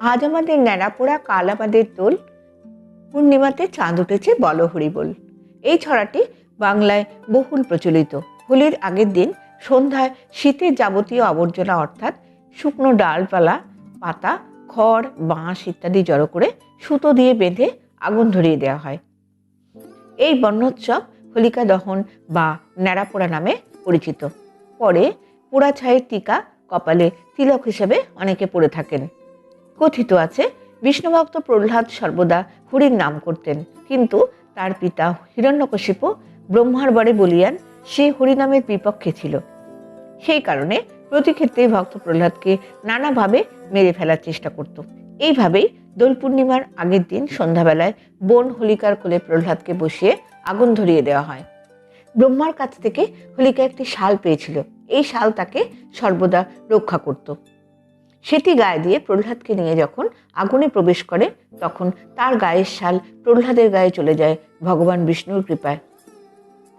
আজ আমাদের ন্যাড়াপোড়া কাল আমাদের দোল পূর্ণিমাতে চাঁদ উঠেছে বল। হরিবোল এই ছড়াটি বাংলায় বহুল প্রচলিত। হোলির আগের দিন সন্ধ্যায় শীতের যাবতীয় আবর্জনা অর্থাৎ শুকনো ডালপালা, পাতা, খড়, বাঁশ ইত্যাদি জড়ো করে সুতো দিয়ে বেঁধে আগুন ধরিয়ে দেওয়া হয়। এই বর্ণোৎসব হোলিকা দহন বা ন্যাড়াপোড়া নামে পরিচিত। পরে পোড়া ছায়ের টিকা কপালে তিলক হিসেবে অনেকে পড়ে থাকেন। কথিত আছে, বিষ্ণুভক্ত প্রহ্লাদ সর্বদা হরির নাম করতেন। কিন্তু তার পিতা হিরণ্যকশিপ ব্রহ্মার বরে বলিয়ান সে হরিনামের বিপক্ষে ছিল। সেই কারণে প্রতি ক্ষেত্রেই ভক্ত প্রহ্লাদকে নানাভাবে মেরে ফেলার চেষ্টা করত। এইভাবেই দোল পূর্ণিমার আগের দিন সন্ধ্যাবেলায় বোন হোলিকার কোলে প্রহ্লাদকে বসিয়ে আগুন ধরিয়ে দেওয়া হয়। ব্রহ্মার কাছ থেকে হোলিকা একটি শাল পেয়েছিল। এই শাল তাকে সর্বদা রক্ষা করত। সেটি গায়ে দিয়ে প্রহ্লাদকে নিয়ে যখন আগুনে প্রবেশ করে, তখন তার গায়ের শাল প্রহ্লাদের গায়ে চলে যায় ভগবান বিষ্ণুর কৃপায়।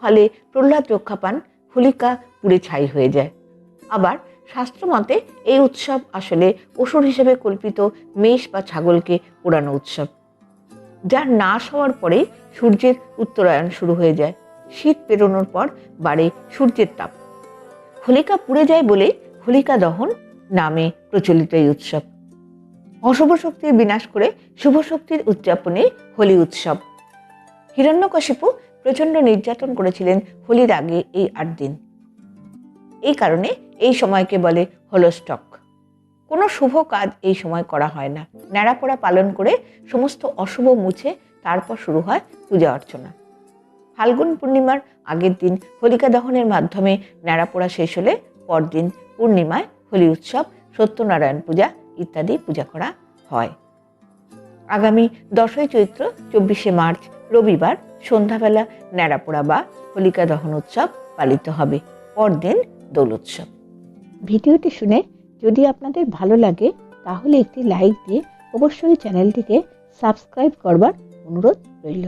ফলে প্রহ্লাদ রক্ষা পান, হোলিকা পুড়ে ছাই হয়ে যায়। আবার শাস্ত্রমতে এই উৎসব আসলে অসুর হিসেবে কল্পিত মেষ বা ছাগলকে পোড়ানো উৎসব। যার নাশ হওয়ার পরেই সূর্যের উত্তরায়ণ শুরু হয়ে যায়। শীত পেরোনোর পর বাড়ে সূর্যের তাপ। হোলিকা পুড়ে যায় বলে হোলিকা দহন নামে প্রচলিত এই উৎসব। অশুভ শক্তির বিনাশ করে শুভ শক্তির উদযাপনে হোলি উৎসব। হিরণ্যকশিপু প্রচণ্ড নির্যাতন করেছিলেন হোলির আগে এই আট দিন। এই কারণে এই সময়কে বলে হোলোস্টক। কোনো শুভ কাজ এই সময় করা হয় না। ন্যাড়াপোড়া পালন করে সমস্ত অশুভ মুছে তারপর শুরু হয় পূজা অর্চনা। ফাল্গুন পূর্ণিমার আগের দিন হোলিকা দহনের মাধ্যমে ন্যাড়াপোড়া শেষ হলে পরদিন পূর্ণিমায় হোলি উৎসব, সত্যনারায়ণ পূজা ইত্যাদি পূজা করা হয়। আগামী দশই চৈত্র, চব্বিশে মার্চ, রবিবার সন্ধ্যাবেলা ন্যাড়াপোড়া বা হোলিকা দহন উৎসব পালিত হবে। পরদিন দোল উৎসব। ভিডিওটি শুনে যদি আপনাদের ভালো লাগে, তাহলে একটি লাইক দিয়ে অবশ্যই চ্যানেলটিকে সাবস্ক্রাইব করবার অনুরোধ রইল।